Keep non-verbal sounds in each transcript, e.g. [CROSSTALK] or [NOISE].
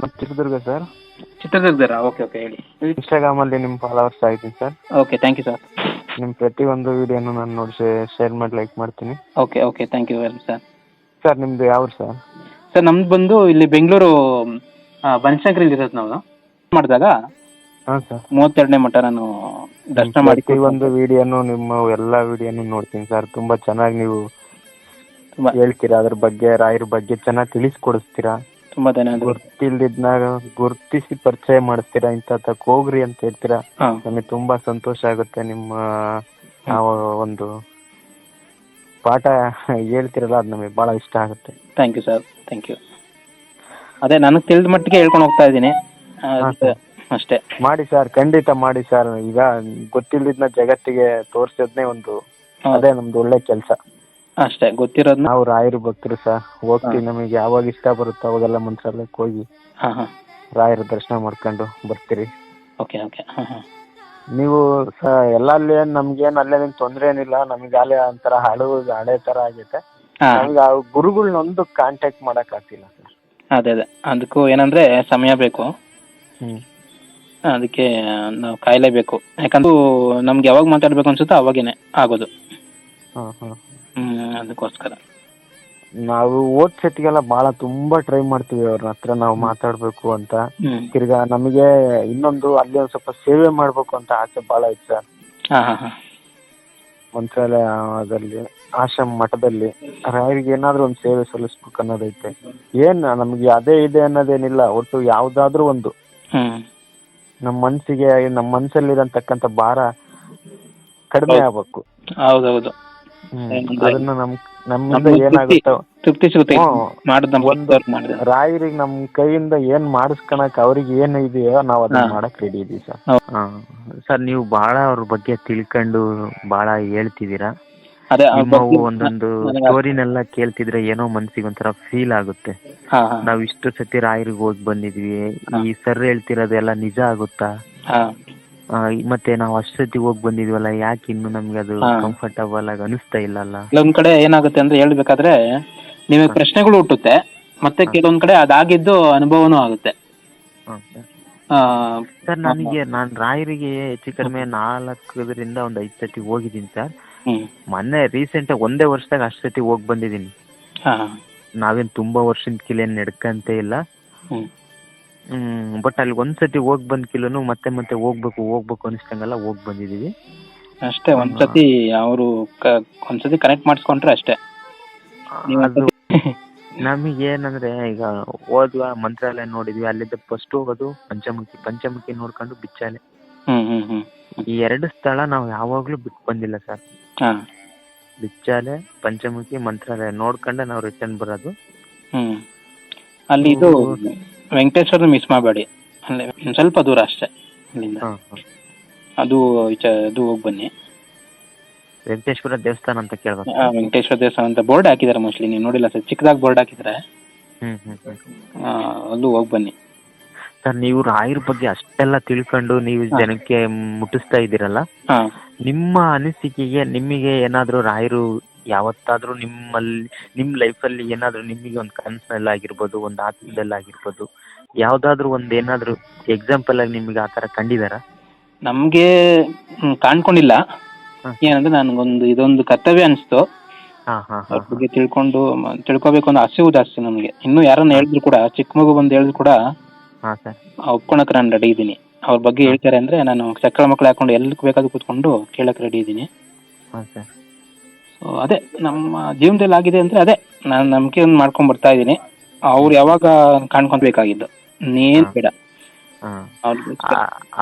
Chitradurga sir. ಚಿತ್ರದುರ್ಗದರಾ okay okay ಹೇಳಿ. ಇನ್ಸ್ಟಾಗ್ರಾಮಲ್ಲಿ ನಿಮ್ಮ ಫಾಲೋವರ್ಸ್ ಆಗಿದ್ದೀನಿ sir. Okay thank you sir ನಿಮ್ಮ ಒಂದು ವಿಡಿಯೋನು ನಾನು ನೋಡಿ ಶೇರ್ ಮಾಡಿ ಲೈಕ್ ಮಾಡ್ತೀನಿ. Okay okay thank you very sir sir ನಿಮ್ಮದು ಯಾವ ಸರ್? ಸರ್ ನಮ್ದು ಬಂದು ಇಲ್ಲಿ ಬೆಂಗಳೂರು ಬನಶಂಕರಿಲಿ ಇರೋದು ನಾವು ಮಾಡಿದಾಗ ಹಾಂ ಸರ್. ಮೂವತ್ತೆರಡನೇ ಮಠ ನಾನು ದರ್ಶನ ಮಾಡಿ ಒಂದು ವಿಡಿಯೋನು ನಿಮ್ಮ ಎಲ್ಲ ವಿಡಿಯೋನು ನೋಡ್ತೀನಿ ಸರ್. ತುಂಬ ಚೆನ್ನಾಗಿ ನೀವು ತುಂಬ ಹೇಳ್ತೀರಾ ಅದ್ರ ಬಗ್ಗೆ ರಾಯರ ಬಗ್ಗೆ ಚೆನ್ನಾಗಿ ತಿಳಿಸ್ಕೊಡಿಸ್ತೀರಾ? ತುಂಬ ಧನ್ಯವಾದಗಳು ಗೊತ್ತಿಲ್ದಿದ್ನಾಗ ಗುರುತಿಸಿ ಪರಿಚಯ ಮಾಡಿಸ್ತೀರಾ ಇಂತ ಹೋಗ್ರಿ ಅಂತ ಹೇಳ್ತೀರಾ? ನಮಗೆ ತುಂಬಾ ಸಂತೋಷ ಆಗುತ್ತೆ ನಿಮ್ಮ ಒಂದು ಪಾಠ ಹೇಳ್ತಿರಲ್ಲ ಅದು ನಮಗೆ ಬಹಳ ಇಷ್ಟ ಆಗುತ್ತೆ. Thank you sir thank you ಅದೇ ನನಗೆ ತಿಳಿದ ಮಟ್ಟಿಗೆ ಹೇಳ್ಕೊಂಡು ಹೋಗ್ತಾ ಇದ್ದೀನಿ. ಅಷ್ಟೇ. ಮಾಡಿ ಸರ್ ಖಂಡಿತ ಮಾಡಿ ಸರ್ ಈಗ ಗೊತ್ತಿಲ್ಲದಿದ್ನ ಜಗತ್ತಿಗೆ ತೋರ್ಸೋದ್ನೇ ಒಂದು ಅದೇ ನಮ್ದು ಒಳ್ಳೆ ಕೆಲಸ. ಅಷ್ಟೇ ಗೊತ್ತಿರೋದ್ ನಾವು ರಾಯರ ಭಕ್ತರು ಸರ್ ಹೋಗ್ತೀವಿ ನಮಗೆ ಯಾವಾಗ ಇಷ್ಟ ಬರುತ್ತೆ ಅವಾಗೆಲ್ಲ ಮಂತ್ರಾಲಯಕ್ಕೆ ಹೋಗಿ ಹಾಂ ಹಾಂ. ರಾಯರ ದರ್ಶನ ಮಾಡ್ಕೊಂಡು ಬರ್ತೀರಿ. Okay okay. ಹಾಂ ಹಾಂ. ನೀವು ಸ ಎಲ್ಲ ಅಲ್ಲಿ ನಮ್ಗೇನು ಅಲ್ಲೇನು ತೊಂದರೆ ಏನಿಲ್ಲ ನಮಗೆ ಅಲ್ಲೇ ಒಂಥರ ಹಳು ಹಳೆ ತರ ಆಗೈತೆ. ಹಾಂ. ನಮ್ಗೆ ಆ ಗುರುಗಳ್ನೊಂದು ಕಾಂಟ್ಯಾಕ್ಟ್ ಮಾಡಕ್ ಸರ್. ಅದೇ ಅದೇ. ಅದಕ್ಕೂ ಏನಂದ್ರೆ ಸಮಯ ಬೇಕು. ಹ್ಞೂ ಅದಕ್ಕೆ ನಾವು ಕಾಯಲೇಬೇಕು. ಯಾಕಂದ್ರೆ ನಮ್ಗೆ ಯಾವಾಗ ಮಾತಾಡಬೇಕು ಅನ್ಸುತ್ತೋ ಅವಾಗೇನೆ ಆಗೋದು. ಹಾಂ ಹಾಂ. ಅದಕ್ಕೋಸ್ಕರ. ನಾವು ಓದ್ ಸೆಟ್ಗೆಲ್ಲ ಬಹಳ ತುಂಬಾ ಟ್ರೈ ಮಾಡ್ತೀವಿ ಅವ್ರ ಹತ್ರ ನಾವು ಮಾತಾಡ್ಬೇಕು ಅಂತ. ತಿರ್ಗಾ ನಮಗೆ ಇನ್ನೊಂದು ಅಲ್ಲಿ ಒಂದ್ ಸ್ವಲ್ಪ ಸೇವೆ ಮಾಡ್ಬೇಕು ಅಂತ ಆಸೆ ಬಹಳ ಐತೆ ಸರ್. ಹಾ ಹಾಂ ಹಾಂ. ಮಂತ್ರಾಲಯದಲ್ಲಿ ಆಶ್ರಮ ಮಠದಲ್ಲಿ ರಾಯರಿಗೆ ಏನಾದರೂ ಒಂದು ಸೇವೆ ಸಲ್ಲಿಸ್ಬೇಕು ಅನ್ನೋದೈತೆ ಏನ್ ನಮಗೆ ಅದೇ ಇದೆ ಅನ್ನೋದೇನಿಲ್ಲ ಒಟ್ಟು ಯಾವ್ದಾದ್ರು ಒಂದು. ನಮ್ಮ ಮನಸ್ಸಿಗೆ ನಮ್ಮ ಮನಸ್ಸಲ್ಲಿರತಕ್ಕಂಥ ಭಾರ ಕಡಿಮೆ. ಆಗ್ಬೇಕು. ಹೌದೌದು. ಅದನ್ನ ನಮ್ ನಮ್ಮಿಂದ ನಮ್ಗೆ ಏನಾಗುತ್ತೋ ತೃಪ್ತಿ ಸಿಗುತ್ತೆ. ಹ್ಞೂ. ಮಾಡೋದು ನಮ್ಮ ಒಂದು ಕೆಲಸದವ್ರು ರಾಯರಿಗೆ ನಮ್ಮ ಕೈಯಿಂದ ಏನ್ ಮಾಡಿಸ್ಕೊಳಕ್ ಅವ್ರಿಗೆ ಏನ್ ಇದೆಯೋ ನಾವ್ ಅದನ್ನ. ಮಾಡಕ್ ರೆಡಿ ಇದೀವಿ ಸರ್. ಸರ್ ನೀವು ಬಹಳ ಅವ್ರ ಬಗ್ಗೆ ತಿಳ್ಕೊಂಡು ಬಹಳ ಹೇಳ್ತಿದ್ದೀರಾ. ಆ ಒಂದೊಂದು ಸ್ಟೋರಿನೆಲ್ಲ ಕೇಳ್ತಿದ್ರೆ ಏನೋ ಮನ್ಸಿಗೆ ಒಂಥರ ಫೀಲ್ ಆಗುತ್ತೆ. ನಾವ್ ಇಷ್ಟು ಸತಿ ರಾಯರಿಗೆ ಹೋಗಿ ಬಂದಿದ್ವಿ. ಈ ಸರ್ ಹೇಳ್ತಿರೋದೆಲ್ಲ ನಿಜ ಆಗುತ್ತಾ? ಮತ್ತೆ ನಾವು ಅಷ್ಟೊತ್ತಿ ಹೋಗ್ ಬಂದಿದ್ವಲ್ಲ ಯಾಕೆ ಇನ್ನು ನಮ್ಗೆ ಅದು ಹಾ. ಕಂಫರ್ಟಬಲ್ ಆಗಿ ಅನಿಸ್ತಾ ಇಲ್ಲಲ್ಲ? ಕೆಲವೊಂದ್ ಕಡೆ ಏನಾಗುತ್ತೆ ಅಂದ್ರೆ ಹೇಳ್ಬೇಕಾದ್ರೆ ನಿಮಗೆ ಪ್ರಶ್ನೆಗಳು ಹುಟ್ಟುತ್ತೆ ಮತ್ತೆ ಕೆಲವೊಂದ್ ಕಡೆ ಅದಾಗಿದ್ದು ಅನುಭವನೂ ಆಗುತ್ತೆ. ಆ, ಸರ್ ನನಗೆ ನಾನು ರಾಯರಿಗೆ ಹೆಚ್ಚು ಕಡಿಮೆ ನಾಲ್ಕರಿಂದ ಒಂದು ಐದ್ ಸತಿ ಹೋಗಿದ್ದೀನಿ ಸರ್. ಹ್ಮ್. ಮೊನ್ನೆ ರೀಸೆಂಟಾಗಿ ಒಂದೇ ವರ್ಷದಾಗ ಅಷ್ಟು ಸತಿ ಹೋಗಿ ಬಂದಿದ್ದೀನಿ. ಹಾ. ನಾವೇನು ತುಂಬಾ ವರ್ಷದ ಕಿಲೇನ್ ನಡ್ಕಂತೇ ಇಲ್ಲ. ಹ್ಮ್. ಹ್ಮ್ ಬಟ್ ಅಲ್ಲಿ ಒಂದು ಸತಿ ಹೋಗಿ ಬಂದ ಕಿಲೋನು ಮತ್ತೆ ಮತ್ತೆ ಹೋಗ್ಬೇಕು ಹೋಗ್ಬೇಕು ಅನಿಸ್ದಂಗೆಲ್ಲ ಹೋಗ್ ಬಂದಿದೀವಿ. ಅಷ್ಟೇ ಒಂದ್ಸತಿ ಅವರು ಒಂದ್ಸತಿ ಕನೆಕ್ಟ್ ಮಾಡಿಸ್ಕೊಂಡ್ರೆ ಅಷ್ಟೇ. ನೀವು ಅದು ನಮಗೆ ಏನಂದ್ರೆ ಈಗ ಹೋದ್ವಾ ಮಂತ್ರಾಲಯ ನೋಡಿದ್ವಿ ಅಲ್ಲಿಂದ ಫಸ್ಟ್ ಹೋಗೋದು ಪಂಚಮುಖಿ ಪಂಚಮುಖಿ ನೋಡ್ಕೊಂಡು ಬಿಚ್ಚಾಲೆ. ಹ್ಮ್ ಹ್ಮ್ ಹ್ಮ್. ಈ ಎರಡು ಸ್ಥಳ ನಾವು ಯಾವಾಗ್ಲೂ ಬಿಟ್ಟು ಬಂದಿಲ್ಲ ಸರ್. ಬಿಚ್ಚಾಲೆ ಪಂಚಮುಖಿ ಮಂತ್ರಾಲಯ ನೋಡ್ಕೊಂಡೆ ನಾವು ರಿಟರ್ನ್ ಬರೋದು. ಹ್ಮ್. ಅಲ್ಲಿ ಇದು ವೆಂಕಟೇಶ್ವರ ಮಿಸ್ ಮಾಡಬೇಡಿ. ಅಲ್ಲೇ ಒಂದ್ ಸ್ವಲ್ಪ ದೂರ ಅಷ್ಟೇ ಅಲ್ಲಿಂದ ಹಾಂ ಹಾಂ. ಅದು ಈಚೆ ಅದು ಹೋಗಿ ಬನ್ನಿ. ವೆಂಕಟೇಶ್ವರ ದೇವಸ್ಥಾನ ಅಂತ ಕೇಳ್ಬೇಕು. ಆ, ವೆಂಕಟೇಶ್ವರ ದೇವಸ್ಥಾನ ಅಂತ ಬೋರ್ಡ್ ಹಾಕಿದ್ದಾರೆ ಮೋಸ್ಟ್ಲಿ ನೀವು ನೋಡಿಲ್ಲ ಸರ್ ಚಿಕ್ಕದಾಗಿ ಬೋರ್ಡ್ ಹಾಕಿದ್ರೆ. ಹ್ಮ್ ಹ್ಮ್ ಹ್ಮ್. ಆ, ಅಲ್ಲೂ ಹೋಗಿ ಬನ್ನಿ. ಸರ್ ನೀವು ರಾಯರ ಬಗ್ಗೆ ಅಷ್ಟೆಲ್ಲ ತಿಳ್ಕೊಂಡು ನೀವು ಹಾ. ಜನಕ್ಕೆ ಮುಟ್ಟಿಸ್ತಾ ಇದ್ದೀರಲ್ಲ? ಹಾ. ನಿಮ್ಮ ಅನಿಸಿಕೆಗೆ ನಿಮಗೆ ಏನಾದರೂ ರಾಯರು ಯಾವತ್ತಾದರೂ ನಿಮ್ಮಲ್ಲಿ ನಿಮ್ಮ ಲೈಫಲ್ಲಿ ಏನಾದರೂ ನಿಮಗೆ ಒಂದು ಒಂದು ಆತ್ಮದಲ್ಲಿ ಆಗಿರ್ಬೋದು ಯಾವುದಾದ್ರೂ ಒಂದ್ ಏನಾದರೂ ಎಕ್ಸಾಂಪಲ್ ಆಗಿ ನಿಮಗೆ ಆ ಕಂಡಿದಾರ? ನಮ್ಗೆ ನಮಗೆ ಕಾಣ್ಕೊಂಡಿಲ್ಲ. ಏನಂದ್ರೆ ನನ್ಗೊಂದು ಇದೊಂದು ಕರ್ತವ್ಯ ಅನಿಸ್ತು. ಅವ್ರ ಬಗ್ಗೆ ತಿಳ್ಕೊಂಡು ತಿಳ್ಕೊಬೇಕು ಅನ್ನೋ ಹಸಿವು ಜಾಸ್ತಿ ನಮಗೆ. ಇನ್ನು ಯಾರನ್ನ ಹೇಳಿದ್ರು ಕೂಡ ಚಿಕ್ಕ ಮಗು ಬಂದು ಹೇಳಿದ್ರು ಕೂಡ ಒಪ್ಕೊಳಕ್ ನಾನು ರೆಡಿ ಇದ್ದೀನಿ. ಅವ್ರ ಬಗ್ಗೆ ಹೇಳ್ತಾರೆ ಅಂದ್ರೆ ನಾನು ಸಕ್ಕರೆ ಮಕ್ಳು ಹಾಕೊಂಡು ಎಲ್ಲಿಗೆ ಬೇಕಾದ್ರೂ ಕೂತ್ಕೊಂಡು ಕೇಳಕ್ ರೆಡಿ ಇದ್ದೀನಿ. ಅದೇ ನಮ್ಮ ಜೀವನದಲ್ಲಿ ಆಗಿದೆ ಅಂದ್ರೆ ಅದೇ ನಾನು ನಂಬಿಕೆ ಒಂದು ಮಾಡ್ಕೊಂಡು ಬರ್ತಾ ಇದ್ದೀನಿ. ಅವ್ರು ಯಾವಾಗ ಕಾಣ್ಕೊಬೇಕಾಗಿದ್ದು ನೀನ್ ಹಾ. ಬೇಡ.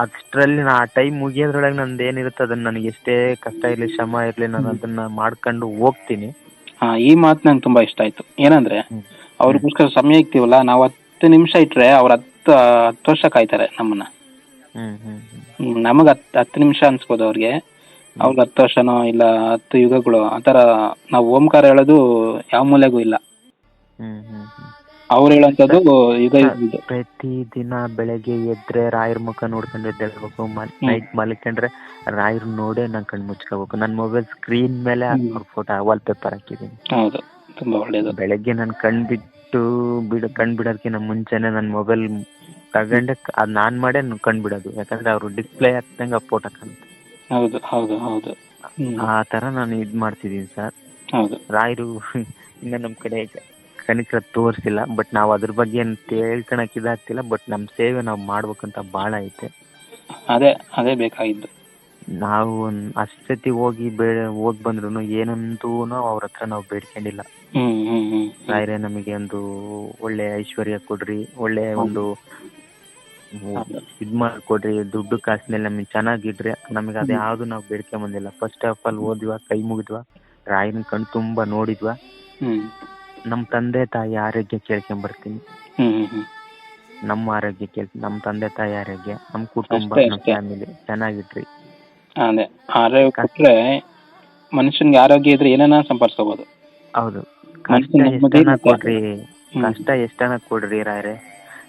ಅಷ್ಟರಲ್ಲಿ ನಾ ಆ ಟೈಮ್ ಮುಗಿಯೋದ್ರೊಳಗೆ ನಂದು ಏನಿರುತ್ತೆ ಅದನ್ನ ನನಗೆ ಎಷ್ಟೇ ಕಷ್ಟ ಇರಲಿ ಶ್ರಮ ಇರಲಿ ನಾನು ಅದನ್ನ ಮಾಡ್ಕೊಂಡು ಹೋಗ್ತೀನಿ. ಹಾ ಈ ಮಾತು ನಂಗೆ ತುಂಬಾ ಇಷ್ಟ ಆಯ್ತು. ಏನಂದ್ರೆ. ಅವ್ರಿಗೋಸ್ಕರ ಸಮಯ ಇಕ್ತೀವಲ್ಲ ನಾವು ಹತ್ತು ನಿಮಿಷ ಇಟ್ರೆ ಅವ್ರ ಹತ್ತು ಹತ್ತು ವರ್ಷ ಕಾಯ್ತಾರೆ ನಮ್ಮನ್ನ. ನಮಗ್ ಹತ್ತು ಹತ್ತು ನಿಮಿಷ ಅನ್ಸ್ಬೋದು ಅವ್ರಿಗೆ. ಅವ್ರಿಗೆ ಹತ್ತು ವರ್ಷನೋ ಇಲ್ಲ ಹತ್ತು ಯುಗಗಳು ಆ ಥರ ನಾವು ಓಂಕಾರ ಹೇಳೋದು ಯಾವ ಮೂಲೆಗೂ ಇಲ್ಲ. ಹ್ಮ್ ಹ್ಮ್ ಹ್ಮ್. ಅವ್ರು ಹೇಳೋಂಥದ್ದು ಯುಗ ಪ್ರತಿ ದಿನ ಬೆಳಗ್ಗೆ ಎದ್ರೆ ರಾಯರ್ ಮುಖ ನೋಡ್ಕೊಂಡು ಎದ್ದೇಳ್ಬೇಕು. ನೈಟ್ ಮಲ್ಕೊಂಡ್ರೆ ರಾಯರ್ ನೋಡೇ ನಾನು ಕಣ್ಣು ಮುಚ್ಕೋಬೇಕು ನನ್ನ ಮೊಬೈಲ್ ಸ್ಕ್ರೀನ್ ಮೇಲೆ. ಅವ್ರ ಫೋಟೋ ವಾಲ್ ಪೇಪರ್ ಹಾಕಿದ್ದೀನಿ ಹೌದು ತುಂಬಾ ಒಳ್ಳೇದು. ಬೆಳಗ್ಗೆ ನನ್ನ ಕಣ್ ಬಿಟ್ಟು ಬಿಡ ಕಣ್ ಬಿಡೋದಕ್ಕಿಂತ ಮುಂಚೆನೆ ನನ್ನ ಮೊಬೈಲ್ ತಗೊಂಡೆ ಅದು ನಾನು ಮಾಡೇ ಕಣ್ ಬಿಡೋದು. ಯಾಕಂದ್ರೆ ಅವರು ಡಿಸ್ಪ್ಲೇ ಹಾಕ್ದಂಗೆ ಆ ಫೋಟೋ ಕಾಣುತ್ತೆ. ಹೌದು ಹೌದು ಹೌದು. ಆ ತರ ನಾನು ಇದ್ ಮಾಡ್ತಿದ್ದೀನಿ ಸರ್. ಹೌದು. ರಾಯರು ಇನ್ನ ನಮ್ ಕಡೆ ಕನಿಷ್ಠ ತೋರಿಸಿಲ್ಲ ಬಟ್ ನಾವು ಅದ್ರ ಬಗ್ಗೆ ಏನು ಹೇಳ್ಕೊಳಕ್ ಇದಾಗ್ತಿಲ್ಲ ಬಟ್ ನಮ್ ಸೇವೆ ನಾವು ಮಾಡ್ಬೇಕಂತ ಭಾಳ ಐತೆ. ಅದೇ ಅದೇ ಬೇಕಾಗಿದ್ದು. ನಾವು ಅಷ್ಟೊತ್ತಿ ಸತಿ ಹೋಗಿ ಬೇ ಹೋಗಿ ಬಂದ್ರು ಏನಂತೂ ಅವ್ರ ಹತ್ರ ನಾವು ಬೇಡ್ಕೊಂಡಿಲ್ಲ. ರಾಯರೇ ನಮಗೆ ಒಂದು ಒಳ್ಳೆ ಐಶ್ವರ್ಯ ಕೊಡ್ರಿ ಒಳ್ಳೆ ಒಂದು. ಇದು ಮಾಡಿಕೊಡ್ರಿ ದುಡ್ಡು ಕಾಸಿನಲ್ಲಿ ನಮಗೆ ಚೆನ್ನಾಗಿಡ್ರಿ ನಮಗೆ ಅದು ಯಾವುದು ನಾವು ಬೇಡ್ಕೊಂಬಂದಿಲ್ಲ ಫಸ್ಟ್ ಆಫ್ ಆಲ್ ಓದ್ವಾ ಕೈ ಮುಗಿದ್ವಾ ರಾಯನ ಕಣ್ ತುಂಬಾ ನೋಡಿದ್ವಾ. ನಮ್ ನಮ್ಮ ತಂದೆ ತಾಯಿ ಆರೋಗ್ಯ ಕೇಳ್ಕೊಂಡ್ ಬರ್ತೀನಿ ನಮ್ಮ ಆರೋಗ್ಯ ಕೇಳ್ ನಮ್ಮ ತಂದೆ ತಾಯಿ ಆರೋಗ್ಯ ನಮ್ಮ ಕುಟುಂಬ ನಮ್ಮ. ಫ್ಯಾಮಿಲಿ ಚೆನ್ನಾಗಿಡ್ರಿ ಅದೇ ಆರೋಗ್ಯ ಕೊಟ್ರೆ ಮನುಷ್ಯನ್ಗೆ ಆರೋಗ್ಯ ಇದ್ರೆ ಏನೇನ ಸಂಪಾದಿಸ್ಕೋಬಹುದು ಹೌದು. ಕಷ್ಟ ಎಷ್ಟ ಎಷ್ಟನ ಕೊಡ್ರಿ. ಕಷ್ಟ ಎಷ್ಟನ ಕೊಡ್ರಿ ರಾಯರೇ.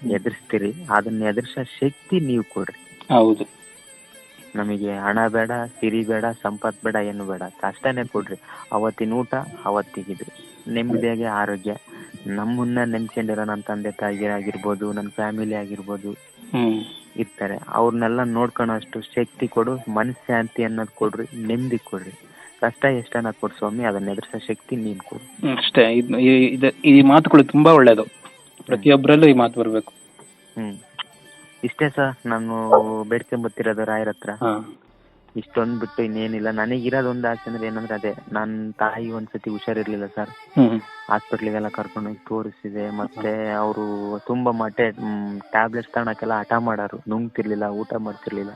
ಎದುರಿಸ್ತೀರಿ. ಅದನ್ನ ಎದುರಿಸೋ ಶಕ್ತಿ ನೀವು ಕೊಡ್ರಿ. ಹೌದು. ನಮಗೆ ಹಣ ಬೇಡ ಸಿರಿ ಬೇಡ ಸಂಪತ್ ಬೇಡ ಏನು ಬೇಡ. ಕಷ್ಟನೇ ಕೊಡ್ರಿ. ಅವತ್ತಿನ ಊಟ ಅವತ್ತಿಗಿದ್ರಿ ನೆಮ್ಮದಿಯಾಗಿ ಆರೋಗ್ಯ. ನಮ್ಮನ್ನ ನೆನ್ಸ್ಕೊಂಡಿರೋ ನನ್ನ ತಂದೆ ತಾಯಿ ಆಗಿರ್ಬೋದು ನನ್ನ ಫ್ಯಾಮಿಲಿ ಆಗಿರ್ಬೋದು ಇರ್ತಾರೆ. ಅವ್ರನ್ನೆಲ್ಲ ನೋಡ್ಕೊಳೋ ಅಷ್ಟು ಶಕ್ತಿ ಕೊಡು ಮನಃಶಾಂತಿ ಅನ್ನೋದು ಕೊಡ್ರಿ ನೆಮ್ಮದಿ ಕೊಡ್ರಿ. ಕಷ್ಟ ಎಷ್ಟನ್ನ ಕೊಡ್ ಸ್ವಾಮಿ ಅದನ್ನ ಎದುರಿಸೋ ಶಕ್ತಿ ನೀನ್ ಕೊಡು. ಅಷ್ಟೇ. ಈ ಮಾತುಗಳು ತುಂಬಾ ಒಳ್ಳೇದು. ಪ್ರತಿಯೊಬ್ಬರಲ್ಲೂ ಈ ಮಾತು ಬರಬೇಕು. ಹ್ಮ್. ಇಷ್ಟೇ ಸರ್ ನಾನು ಬೇಡ್ಕೊಂಬತ್ತಿರೋದು ರಾಯರ ಹತ್ರ. ಇಷ್ಟೊಂದು ಬಿಟ್ಟು ಇನ್ನೇನಿಲ್ಲ. ನನಗಿರೋದು ಒಂದು ಆಸೆ ಅಂದ್ರೆ ಏನಂದ್ರೆ ಅದೇ ನನ್ನ ತಾಯಿ ಒಂದ್ಸತಿ ಹುಷಾರಿರ್ಲಿಲ್ಲ ಸರ್. ಹಾಸ್ಪಿಟ್ಲಿಗೆಲ್ಲ ಕರ್ಕೊಂಡೋಗಿ ತೋರಿಸಿದೆ. ಮತ್ತೆ ಅವರು ತುಂಬಾ ಮಟ್ಟೆ ಟ್ಯಾಬ್ಲೆಟ್ಸ್ ತಗೊಳಕ್ಕೆಲ್ಲ ಹಠ ಮಾಡೋರು. ನುಂಗ್ತಿರ್ಲಿಲ್ಲ ಊಟ ಮಾಡ್ತಿರ್ಲಿಲ್ಲ.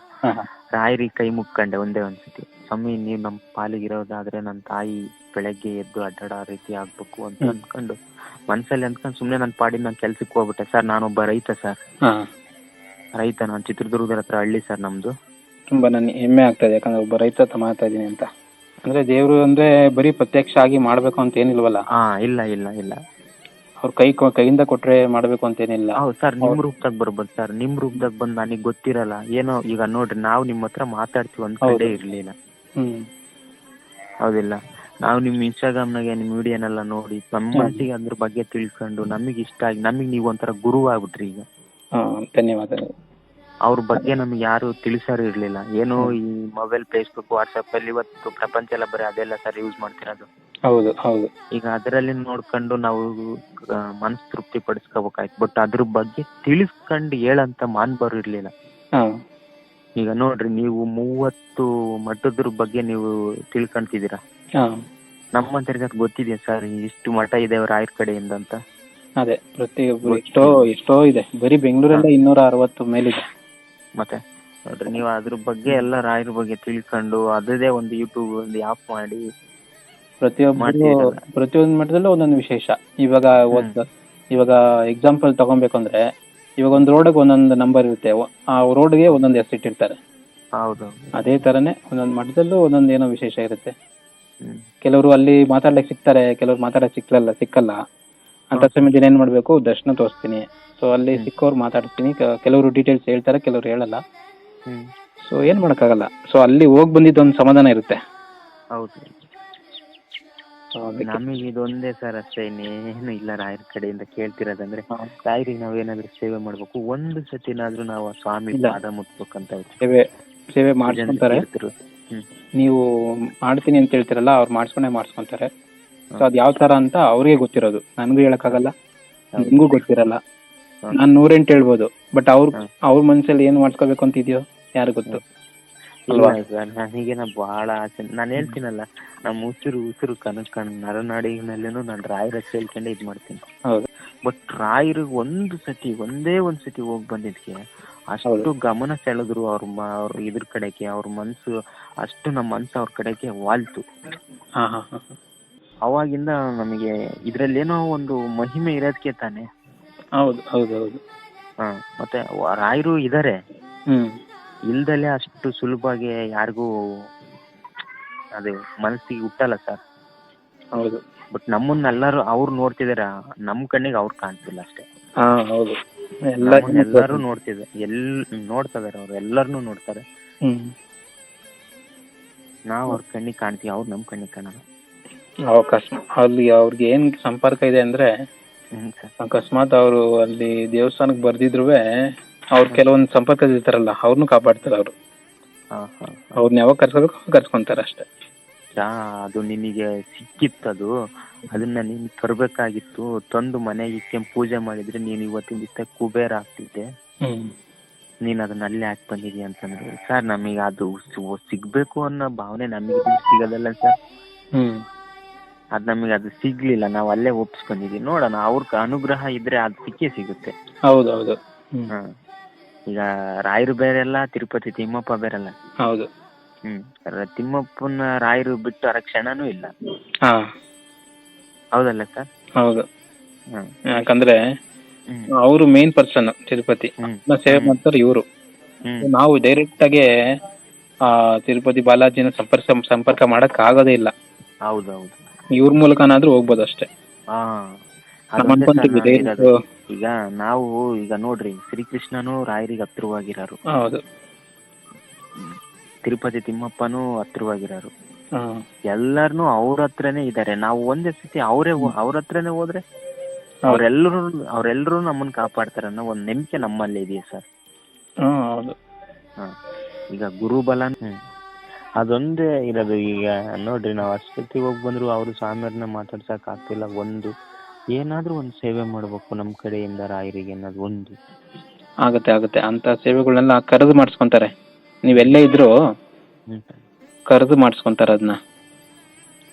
ರಾಯರಿ ಕೈ ಮುಕ್ಕೊಂಡೆ ಒಂದೇ ಒಂದ್ಸತಿ. ಸ್ವಾಮಿ ನೀವು ನಮ್ಮ ಪಾಲಿಗಿರೋದಾದ್ರೆ ನನ್ನ ತಾಯಿ ಬೆಳಗ್ಗೆ ಎದ್ದು ಅಡ್ಡಾಡೋ ರೀತಿ ಆಗ್ಬೇಕು ಅಂತ. ಅನ್ಕೊಂಡು ಮನ್ಸಲ್ಲಿ ಅಂದ್ಕೊಂಡು ಸುಮ್ಮನೆ ನನ್ನ ಪಾಡಿ ನಾನು ಕೆಲ್ಸಕ್ಕೆ ಹೋಗ್ಬಿಟ್ಟೆ. ಸರ್ ನಾನೊಬ್ಬ ರೈತ ಸರ್. ರೈತ ನಾನು ಚಿತ್ರದುರ್ಗದ ಹತ್ರ ಹಳ್ಳಿ ಸರ್ ನಮ್ದು. ತುಂಬಾ ನನ್ ಹೆಮ್ಮೆ ಆಗ್ತಾ ಇದೆ. ಯಾಕಂದ್ರೆ ಒಬ್ಬ ರೈತ ಹತ್ರ ಮಾಡ್ತಾ ಇದ್ದೀನಿ ಅಂತ. ಅಂದ್ರೆ ದೇವ್ರು ಅಂದ್ರೆ ಬರೀ ಪ್ರತ್ಯಕ್ಷ ಆಗಿ ಮಾಡ್ಬೇಕು ಅಂತ ಏನಿಲ್ವಲ್ಲ? ಹಾ ಇಲ್ಲ ಇಲ್ಲ ಇಲ್ಲ. ಅವ್ರ ಕೈ ಕೊ- ಕೈಯಿಂದ ಕೊಟ್ರೆ ಮಾಡ್ಬೇಕು ಅಂತ ಏನಿಲ್ಲ. ಹೌದು ಸರ್ ನಿಮ್ ರೂಪದಾಗ ಬರ್ಬೋದು ಸರ್. ನಿಮ್ ರೂಪದಾಗ ಬಂದ್ ನನಗೆ ಗೊತ್ತಿರಲ್ಲ. ಏನೋ ಈಗ ನೋಡ್ರಿ ನಾವು ನಿಮ್ ಹತ್ರ ಮಾತಾಡ್ತೀವಿ ಒಂದ್ ಕಡೆ. ಇರ್ಲಿಲ್ಲ. ಹ್ಮ್. ಹೌದಿಲ್ಲ. ನಾವು ನಿಮ್ಮ ಇನ್ಸ್ಟಾಗ್ರಾಮ್ನಾಗೆ ನಿಮ್ಮ ವಿಡಿಯೋನೆಲ್ಲ ನೋಡಿ ನಮ್ಮ. ಮನಸ್ಸಿಗೆ ಅದ್ರ ಬಗ್ಗೆ ತಿಳ್ಕೊಂಡು ನಮಗೆ ಇಷ್ಟ ಆಗಿ ನಮಗೆ ನೀವು ಒಂಥರ ಗುರು ಆಗ್ಬಿಟ್ರಿ ಈಗ. ಹಾ ಧನ್ಯವಾದಗಳು. ಅವ್ರ ಬಗ್ಗೆ ನಮ್ಗೆ ಯಾರು ತಿಳಿಸೋರು ಇರ್ಲಿಲ್ಲ. ಏನು ಈ ಮೊಬೈಲ್ ಫೇಸ್ಬುಕ್ ವಾಟ್ಸಪ್ ಅಲ್ಲಿ ಇವತ್ತು ಪ್ರಪಂಚ ಎಲ್ಲ ಬರೀ ಅದೆಲ್ಲ ಸರ್ ಯೂಸ್ ಮಾಡ್ತಿರೋದು. ಹೌದು ಹೌದು. ಈಗ ಅದರಲ್ಲಿ ನೋಡ್ಕೊಂಡು ನಾವು ಮನಸ್ ತೃಪ್ತಿ ಪಡಿಸ್ಕೋಬೇಕಾಯ್ತು. ಬಟ್ ಅದ್ರ ಬಗ್ಗೆ ತಿಳಿಸ್ಕೊಂಡು ಹೇಳಂತ ಮಾನ್ಬರು ಇರ್ಲಿಲ್ಲ. ಈಗ ನೋಡ್ರಿ ನೀವು ಮೂವತ್ತು ಮಠದ್ರ ಬಗ್ಗೆ ನೀವು ತಿಳ್ಕೊಂತಿದ್ದೀರಾ? ನಮ್ಮಂತರಿಗೆ ಅದು ಗೊತ್ತಿದೆಯಾ ಸರ್? ಇಷ್ಟು ಮಠ ಇದೆ ರಾಯರ ಕಡೆಯಿಂದ ಅಂತ. ಅದೇ ಪ್ರತಿಯೊಬ್ಬರು ಎಷ್ಟೋ ಎಷ್ಟೋ ಇದೆ. ಬರೀ ಬೆಂಗಳೂರಲ್ಲೇ ಇನ್ನೂರ ಅರವತ್ತು ಮೇಲಿದೆ. ಮತ್ತೆ ನೋಡ್ರಿ ನೀವು ಅದ್ರ ಬಗ್ಗೆ ಎಲ್ಲ ರಾಯರ ಬಗ್ಗೆ ತಿಳ್ಕೊಂಡು ಅದೇ ಒಂದು ಯೂಟ್ಯೂಬ್ ಒಂದು ಆಪ್ ಮಾಡಿ ಪ್ರತಿಯೊಬ್ಬರು. ಪ್ರತಿಯೊಂದು ಮಟ್ಟದಲ್ಲೂ ಒಂದೊಂದು ವಿಶೇಷ. ಇವಾಗ ಇವಾಗ ಎಕ್ಸಾಂಪಲ್ ತಗೊಬೇಕು ಅಂದ್ರೆ ಇವಾಗ ಒಂದು ರೋಡ್ಗೆ ಒಂದೊಂದು ನಂಬರ್ ಇರುತ್ತೆ. ಆ ರೋಡ್ಗೆ ಒಂದೊಂದು ಹೆಸರು ಇಟ್ಟಿರ್ತಾರೆ. ಹೌದು. ಅದೇ ತರನೇ ಒಂದೊಂದು ಮಠದಲ್ಲೂ ಒಂದೊಂದು ಏನೋ ವಿಶೇಷ ಇರುತ್ತೆ. ಕೆಲವರು ಅಲ್ಲಿ ಮಾತಾಡ್ಲಿಕ್ಕೆ ಸಿಗ್ತಾರೆ ಕೆಲವರು ಮಾತಾಡಕ್ ಸಿಕ್ಕಲ್ಲ ಸಿಕ್ಕಲ್ಲ. ಅಂತ ಸಮಯದಲ್ಲಿ ಏನ್ ಮಾಡ್ಬೇಕು? ದರ್ಶನ ತೋರಿಸ್ತೀನಿ. ಸೊ ಅಲ್ಲಿ ಸಿಕ್ಕೋರು ಸಿಕ್ಕವ್ರು ಮಾತಾಡ್ತೀನಿ. ಕೆ- ಕೆಲವರು ಡೀಟೇಲ್ಸ್ ಹೇಳ್ತಾರೆ ಕೆಲವರು ಹೇಳಲ್ಲ. ಹ್ಮ್. ಸೊ ಏನ್ ಮಾಡಕ್ಕಾಗಲ್ಲ. ಸೊ ಅಲ್ಲಿ ಹೋಗ್ ಬಂದಿದ್ದು ಒಂದು ಸಮಾಧಾನ ಇರುತ್ತೆ. ಹೌದು. So ಅದಕ್ಕೆ- ನಮಗೆ ಇದೊಂದೇ ಸರ್ ಅಷ್ಟೇ ಇನ್ನೇನು ಇಲ್ಲ ರಾಯರ ಕಡೆಯಿಂದ ಕೇಳ್ತಿರೋದಂದ್ರೆ ಹಾ. ರಾಯರಿಗೆ ನಾವು ಏನಾದ್ರು ಸೇವೆ ಮಾಡ್ಬೇಕು. ಒಂದು ಸತಿನಾದ್ರೂ ನಾವು ಆ ಸ್ವಾಮಿ ಇಲ್ಲ. ಪಾದ ಮುಟ್ಬೇಕಂತ. ಸೇವೆ ಸೇವೆ ಮಾಡ್ಸ್ಕೊಂತಾರೆ. ಹ್ಮ್. ನೀವು ಮಾಡ್ತೀನಿ ಅಂತ ಹೇಳ್ತಿರಲ್ಲ ಅವ್ರು ಮಾಡಿಸ್ಕೊಂಡೇ ಮಾಡಿಸ್ಕೊಂತಾರೆ. ಸೊ ಅದ್ ಯಾವ ತರ ಅಂತ ಅವ್ರಿಗೆ ಗೊತ್ತಿರೋದು. ನನ್ಗೂ ಹೇಳಕ್ಕಾಗಲ್ಲ. ನಿಮ್ಗೂ ಗೊತ್ತಿರಲ್ಲ. ನಾನ್ ನೂರೆಂಟು ಹೇಳ್ಬೋದು. ಬಟ್ ಅವ್ರ. ಅವ್ರ ಮನ್ಸಲ್ಲಿ ಏನ್ ಮಾಡ್ಸ್ಕೋಬೇಕು ಅಂತ ಇದೆಯೋ ಯಾರು ಗೊತ್ತು? ನನಗೇನ ಬಹಳ ಆಸೆ. ನಾನು ಹೇಳ್ತೀನಲ್ಲ ನಮ್ಮ ಉಸಿರು ಉಸಿರು ಕನಕ ನರನಾಡಿನಲ್ಲೇನು ನಾನು ರಾಯರ ಕೇಳ್ಕೊಂಡೆ ಇದು ಮಾಡ್ತೀನಿ. ಬಟ್ ರಾಯರ್ ಒಂದು ಸತಿ ಒಂದೇ ಒಂದ್ ಸತಿ ಹೋಗಿ ಬಂದಿದ್ಕೆ ಅಷ್ಟು ಗಮನ ಸೆಳೆದ್ರು ಅವ್ರ ಅವ್ರ ಇದ್ರ ಕಡೆಗೆ ಅವ್ರ ಮನ್ಸು ಅಷ್ಟು ನಮ್ಮ ಮನ್ಸು ಅವ್ರ ಕಡೆಗೆ ವಾಲ್ತು. ಅವಾಗಿಂದ ನಮಗೆ ಇದ್ರಲ್ಲಿ ಏನೋ ಒಂದು ಮಹಿಮೆ ಇರೋದಕ್ಕೆ ತಾನೆ. ಹೌದು ಹೌದು ಹೌದು. ಹಾ ಮತ್ತೆ ರಾಯರು ಇದಾರೆ. ಹ್ಮ್. ಇಲ್ದಲೆ ಅಷ್ಟು ಸುಲಭವಾಗಿ ಯಾರಿಗೂ ಅದು ಮನಸ್ಸಿಗೆ ಹುಟ್ಟಲ್ಲ ಸರ್. ಹೌದು. ಬಟ್ ಎಲ್ಲಾರು ಅವ್ರು ನೋಡ್ತಿದಾರ ನಮ್ ಕಣ್ಣಿಗೆ ಅವ್ರು ಕಾಣ್ತಿಲ್ಲ ಅಷ್ಟೇ. ಎಲ್ಲಾರು ಹೌದು. ಎಲ್ಲ ಎಲ್ಲರೂ ನೋಡ್ತಿದ್ದಾರೆ ಎಲ್ ನೋಡ್ತಿದಾರೆ ಅವ್ರು ಎಲ್ಲರನ್ನೂ ನೋಡ್ತಾರೆ. ಹ್ಮ್. ನಾವು ಅವ್ರ ಕಣ್ಣಿಗೆ ಕಾಣ್ತೀವಿ ಅವ್ರು ನಮ್ ಕಣ್ಣಿಗೆ ಕಾಣಲ್ಲ. ಅವಕಾಶ ಅಲ್ಲಿ ಅವ್ರಿಗೆ ಏನ್ ಸಂಪರ್ಕ ಇದೆ ಅಂದ್ರೆ ಅಕಸ್ಮಾತ್ ಅವರು ಅಲ್ಲಿ ದೇವಸ್ಥಾನಕ್ಕೆ ಬರ್ದಿದ್ರು ಅವ್ರ ಕೆಲವೊಂದು ಸಂಪರ್ಕ ಇರ್ತಾರಲ್ಲ ಅವ್ರನ್ನೂ ಕಾಪಾಡ್ತಾರೆ ಅವರು. ಅವ್ರನ್ನ ಯಾವಾಗ ಕರ್ಸ್ಕೋಬೇಕು ಕರ್ಸ್ಕೊಂತಾರೆ ಅಷ್ಟೇ. ಅದು ನಿನಗೆ ಸಿಕ್ಕಿತ್ತದು. ಅದನ್ನ ನೀನು ತರಬೇಕಾಗಿತ್ತು. ತಂದು ಮನೆಗೆ ಇಟ್ಕೊಂಡು ಪೂಜೆ ಮಾಡಿದ್ರೆ ನೀನು ಇವತ್ತಿನ ದಿವಸ ಕುಬೇರ ಆಗ್ತಿದ್ದೆ. ನೀನು ಅದನ್ನ ಅಲ್ಲೇ ಹಾಕಿ ಬಂದಿದ್ದೀಯ ಅಂತಂದ್ರೆ ಸರ್ ನಮಗೆ ಅದು ಸಿಗಬೇಕು ಸಿಗ್ಬೇಕು ಅನ್ನೋ ಭಾವನೆ ನಮಗೆ ಸಿಗೋದಲ್ಲ ಸರ್. ಹ್ಮ್. ಅದು ನಮಗೆ ಅದು ಸಿಗ್ಲಿಲ್ಲ ನಾವು ಅಲ್ಲೇ ಒಪ್ಸ್ಕೊಂಡಿದೀವಿ. ನೋಡೋಣ ಅವ್ರ ಅನುಗ್ರಹ ಇದ್ರೆ ಅದು ಸಿಕ್ಕೇ ಸಿಗುತ್ತೆ. ಹೌದೌದು. ಹೌದು ಈಗ ರಾಯರು ಬೇರೆಲ್ಲ ತಿರುಪತಿ ತಿಮ್ಮಪ್ಪ ಬೇರೆಲ್ಲ. ಹೌದು. ಹ್ಮ್. ತಿಮ್ಮಪ್ಪನ ರಾಯರು ಬಿಟ್ಟು ಅರ ಕ್ಷಣನೂ ಇಲ್ಲ. ಹಾ. ಹೌದಲ್ಲ ಸರ್? ಹೌದು. ಯಾಕಂದ್ರೆ ಅವರು ಮೇನ್ ಪರ್ಸನ್ ತಿರುಪತಿ. ಸೇವೆ ಮಾಡ್ತಾರೆ ಇವರು. ನಾವು ಡೈರೆಕ್ಟ್ ಆಗಿ ಆ ತಿರುಪತಿ ಬಾಲಾಜಿನ ಸಂಪರ್ಕ ಸಂಪರ್ಕ ಮಾಡಕ್ ಆಗೋದೇ ಇಲ್ಲ. ಹೌದೌದು. ಹೌದು ಇವ್ರ ಮೂಲಕನಾದ್ರೂ ಹೋಗ್ಬೋದು ಅಷ್ಟೇ. ಹಾ. ನಮ್ಮ ಅದೊಂದೇ ಸರ್ ಅನ್ಕೊಂತೀವಿ ಇರೋದು. ಈಗ ನಾವು ಈಗ ನೋಡ್ರಿ ಶ್ರೀಕೃಷ್ಣನು ರಾಯರಿಗೆ ಹತ್ರವಾಗಿರೋರು ಹೌದು. ತಿರುಪತಿ ತಿಮ್ಮಪ್ಪನು ಹತ್ರವಾಗಿರೋರು ಹಾ. ಎಲ್ಲಾರ್ನು ಅವ್ರ ಹತ್ರನೇ ಇದ್ದಾರೆ ನಾವು ಒಂದೇ ಸತಿ ಅವರೇ ಅವ್ರ ಹತ್ರನೇ ಹೋದ್ರೆ ಹೌದು. ಅವ್ರೆಲ್ಲರೂ ಅವ್ರೆಲ್ಲರೂ ನಮ್ಮನ್ನ ಕಾಪಾಡ್ತಾರೆ ಅನ್ನೋ ಒಂದು ನಂಬಿಕೆ ನಮ್ಮಲ್ಲಿ ಇದೆಯಾ ಸರ್? ಹಾ ಹೌದು. ಹಾ. ಈಗ ಗುರುಬಲ ಹ್ಮ್ ಅದೊಂದೇ ಇರೋದು ಈಗ. ನೋಡ್ರಿ ನಾವು ಅಷ್ಟೊತ್ತಿಗೆ ಹೋಗಿ ಬಂದ್ರು ಅವರು ಸ್ವಾಮಿಯವ್ರನ್ನ ಮಾತಾಡ್ಸಕ್ ಆಗ್ತಿಲ್ಲ. ಒಂದು ಏನಾದ್ರೂ ಒಂದು ಸೇವೆ ಮಾಡ್ಬೇಕು ನಮ್ಮ ಕಡೆಯಿಂದ ರಾಯರಿಗೆ ಅನ್ನೋದು ಒಂದು. ಆಗುತ್ತೆ ಆಗುತ್ತೆ. ಅಂತ ಸೇವೆಗಳನ್ನೆಲ್ಲ ಕರೆದು ಮಾಡಿಸ್ಕೊಂತಾರೆ. ನೀವೆಲ್ಲೇ ಇದ್ರು ಹ್ಮ್. ಕರೆದು ಮಾಡಿಸ್ಕೊಂತಾರೆ ಅದನ್ನ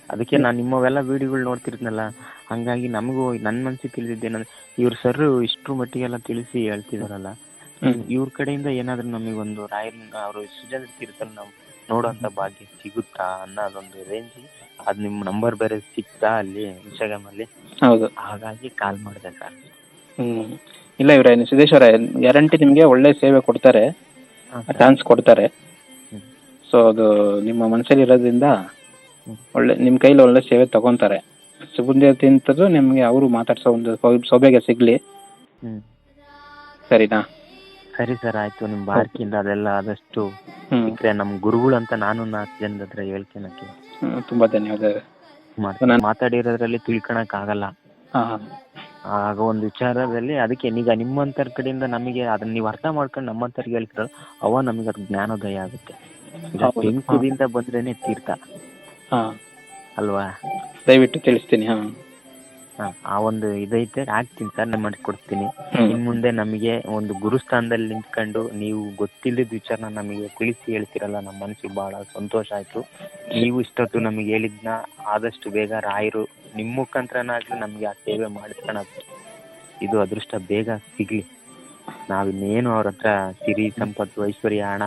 ಅದಕ್ಕೆ ನಾನು ನಿಮ್ಮವೆಲ್ಲ ವಿಡಿಯೋಗಳು ನೋಡ್ತಿರ್ತೀನಲ್ಲ ಹಂಗಾಗಿ ನಮಗೂ ನನ್ನ ಮನ್ಸಿಗೆ ತಿಳಿದಿದ್ದೇನಂದ್ರೆ ಇವ್ರ ಸರ್ ಇಷ್ಟು ಮಟ್ಟಿಗೆಲ್ಲ ತಿಳಿಸಿ ಹೇಳ್ತಿದಾರಲ್ಲ. ಹ್ಮ್. ಇವ್ರ ಕಡೆಯಿಂದ ಏನಾದ್ರೂ ನಮಗೊಂದು ರಾಯರ್ ಅವರು ಸೃಜನ ಇರ್ತಾರಲ್ಲ ನಾವು ನೋಡೋಂಥ ಭಾಗ್ಯ ಸಿಗುತ್ತಾ ಅನ್ನೋದೊಂದು ರೇಂಜ್ ಅದು ನಿಮ್ಮ ನಂಬರ್ ಬೇರೆ ಸಿಕ್ತಾ ಅಲ್ಲಿ ಇನ್ಸ್ಟಾಗ್ರಾಮ್ ಅಲ್ಲಿ. ಹೌದು. ಹಾಗಾಗಿ ಕಾಲ್ ಮಾಡಿದೆ ಸರ್ ಹ್ಮ್. ಇಲ್ಲ ಇವ್ರೆ ಸಿದ್ದೇಶ್ವರ ಅವರೇ ಗ್ಯಾರಂಟಿ ನಿಮಗೆ ಒಳ್ಳೆ ಸೇವೆ ಕೊಡ್ತಾರೆ. ಚಾನ್ಸ್ ಕೊಡ್ತಾರೆ. ಸೊ ಅದು ನಿಮ್ಮ ಮನಸ್ಸಲ್ಲಿ ಇರೋದ್ರಿಂದ ಒಳ್ಳೆ ನಿಮ್ಮ ಕೈಲಿ ಒಳ್ಳೆ ಸೇವೆ ತಗೊಂತಾರೆ. ಸುಬುಂದೇತಿಂತದ್ದು ನಿಮಗೆ ಅವರು ಮಾತಾಡ್ಸೋ ಒಂದು ಸೌಭಾಗ್ಯ ಸಿಗಲಿ. ಸರಿನಾ? ಸರಿ ಸರ್ ಆಯ್ತು. ನಿಮ್ ಬಾರ್ಕಿಂದ ಅದೆಲ್ಲ ಆದಷ್ಟು ಹ್ಞೂ ಸಿಕ್ಕರೆ ನಮ್ಮ ಗುರುಗಳು ಅಂತ ನಾನು ನಾಲ್ಕು ಜನದ ಹತ್ರ ಹೇಳ್ಕೊಳಕ್ಕೆ ತುಂಬಾ ಧನ್ಯವಾದ. ನಾನು- ಮಾತಾಡಿರೋದ್ರಲ್ಲಿ ತಿಳ್ಕೊಳಕ್ ಆಗಲ್ಲ ಹಾಂ. ಹಾಂ ಆಗ ಒಂದು ವಿಚಾರದಲ್ಲಿ ಅದಕ್ಕೆ ಈಗ ನಿಮ್ಮಂತರ ಕಡೆಯಿಂದ ನಮಗೆ ಅದನ್ನ ನೀವು ಅರ್ಥ ಮಾಡ್ಕೊಂಡು ನಮ್ಮಂತರ್ಗೆ ಹೇಳ್ತಿರೋ ಅವ ನಮಗೆ ಅದ್ ಜ್ಞಾನೋದಯ ಆಗುತ್ತೆ. ಈಗ ಹೌದು. ಬಂದ್ರೇನೆ ತೀರ್ಥ. ಹಾಂ. ಅಲ್ವಾ? ದಯವಿಟ್ಟು ತಿಳಿಸ್ತೀನಿ. ಹಾಂ. ಹಾ, ಆ ಒಂದು ಇದೈತೆ. ಹಾಕ್ತೀನಿ ಸರ್ ನಾನು ಮಾಡಿಕೊಡ್ತೀನಿ. ಹ್ಞೂ ಇನ್ನು ಮುಂದೆ ನಮಗೆ ಒಂದು ಗುರುಸ್ಥಾನದಲ್ಲಿ ನಿಂತ್ಕೊಂಡು ನೀವು ಗೊತ್ತಿಲ್ಲದ ವಿಚಾರನ ನಮಗೆ ತಿಳಿಸಿ ಹೇಳ್ತಿರಲ್ಲ ನಮ್ಮ ಮನಸ್ಸಿಗೆ ಬಹಳ ಸಂತೋಷ ಆಯ್ತು. ನೀವು ಇಷ್ಟೊತ್ತು ನಮಗೆ ಹೇಳಿದ್ನ ಆದಷ್ಟು ಬೇಗ ರಾಯರು ನಿಮ್ಮ ಮುಖಾಂತರನಾಗಲಿ ನಮಗೆ ಆ ಸೇವೆ ಮಾಡಿಸ್ಕೊಳಕ್ಕೆ ಇದು ಅದೃಷ್ಟ ಬೇಗ ಸಿಗ್ಲಿ. ನಾವಿನ್ನೇನು ಅವ್ರ ಹತ್ರ ಸಿರಿ ಸಂಪತ್ತು ಐಶ್ವರ್ಯ ಹಣ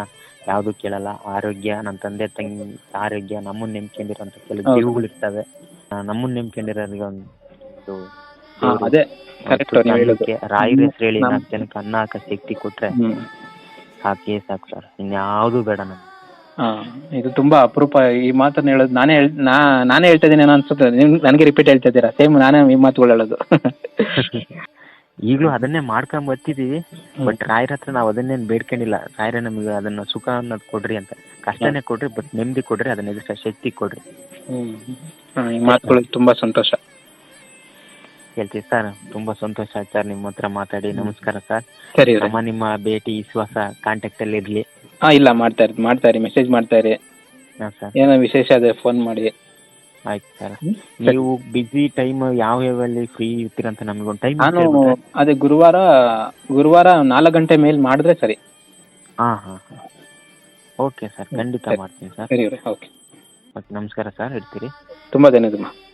ಯಾವುದು ಕೇಳಲ್ಲ. ಆರೋಗ್ಯ ನಮ್ಮ ತಂದೆ ತಂಗಿ ಆರೋಗ್ಯ ನಮ್ಮನ್ನ ನೆಮ್ಕೊಂಡಿರೋ ಕೆಲವು ಜೀವಗಳು ಇರ್ತವೆ ನಮ್ಮನ್ನ ನೆಮ್ಕೊಂಡಿರೋರಿಗೆ ಒಂದು ಹಾಂ ಅದೇ ಕರೆಕ್ಟ್ ನೀವು ಹೇಳೋದು. ರಾಯರ ಹೆಸರು ಹೇಳಿ ನಮ್- ನಾಲ್ಕು ಜನಕ್ಕೆ ಅನ್ನ ಹಾಕೋ ಶಕ್ತಿ ಕೊಟ್ರೆ ಸಾಕೇ ಸಾಕು ಸರ್. ಇನ್ಯಾವುದೂ ಬೇಡ ನಮ್ಗೆ. ಹಾಂ ಇದು ತುಂಬಾ ಅಪರೂಪ. ಈ ಮಾತನ್ನ ಹೇಳೋದು ನಾನೇ ಹೇಳ್ ನಾ ನಾನೇ ಹೇಳ್ತಾ ಇದ್ದೀನಿ ಏನೋ ಅನ್ಸುತ್ತೆ. ನನಗೆ ರಿಪೀಟ್ ಹೇಳ್ತಾ ಇದ್ದೀರಾ? ಸೇಮ್ ನಾನೇ ಈ ಮಾತುಗಳು ಹೇಳೋದು. [LAUGHS] ಈಗಲೂ ಅದನ್ನೇ ಮಾಡ್ಕೊಂಡ್ ಬರ್ತಿದೀವಿ ಬಟ್ ರಾಯರ ಹತ್ರ ನಾವು ಅದನ್ನೇನ್ ಬೇಡ್ಕೊಂಡಿಲ್ಲ. ರಾಯರ ನಮಗೆ ಅದನ್ನ ಸುಖ ಅನ್ನೋದು ಕೊಡ್ರಿ ಅಂತ. ಕಷ್ಟನೇ ಕೊಡ್ರಿ ಬಟ್ ನೆಮ್ಮದಿ ಕೊಡ್ರಿ ಅದನ್ನ ಎದುರಿಸೋ ಶಕ್ತಿ ಕೊಡ್ರಿ. ಹಾಂ ಈ ಮಾತುಗಳು ತುಂಬಾ ಸಂತೋಷ. ಹೇಳ್ತೀವಿ ಸರ್. ತುಂಬಾ ಸಂತೋಷ ಆಯ್ತು ಸರ್ ನಿಮ್ಮ ಹತ್ರ ಮಾತಾಡಿ. ನಮಸ್ಕಾರ ಸರ್. ಸರಿ ಇವ್ರೆ. ನಮ್ಮ ನಿಮ್ಮ ಭೇಟಿ ವಿಶ್ವಾಸ ಕಾಂಟ್ಯಾಕ್ಟ್ ಅಲ್ಲಿ ಇರ್ಲಿ. ಹಾ ಇಲ್ಲ ಮಾಡ್ತಾ ಇರಿ ಮಾಡ್ತಾ ಇರಿ ಮೆಸೇಜ್ ಮಾಡ್ತಾ ಇರಿ. ಹಾಂ ಸರ್. ಏನೋ ವಿಶೇಷ ಅದೇ ಫೋನ್ ಮಾಡಿ. ಆಯ್ತು ಸರ್. ಹ್ಮ್? ನೀವು ಬಿಸಿ ಟೈಮ್ ಯಾವ ಯಾವಲ್ಲಿ ಫ್ರೀ ಇರ್ತೀರಂತ ಒಂದು ಟೈಮ್ ನಾನು ಅದೇ ಗುರುವಾರ ಗುರುವಾರ ನಾಲ್ಕು ಗಂಟೆ ಮೇಲೆ ಮಾಡಿದ್ರೆ ಸರಿ. ಹಾ ಹಾ ಹಾಂ. Okay sir. ಖಂಡಿತ ಮಾಡ್ತೀನಿ ಸರ್. ಸರಿ ಇವ್ರೆ ಓಕೆ ಓಕೆ ನಮಸ್ಕಾರ ಸರ್. ಇಡ್ತೀರಿ? ತುಂಬಾ ಧನ್ಯವಾದ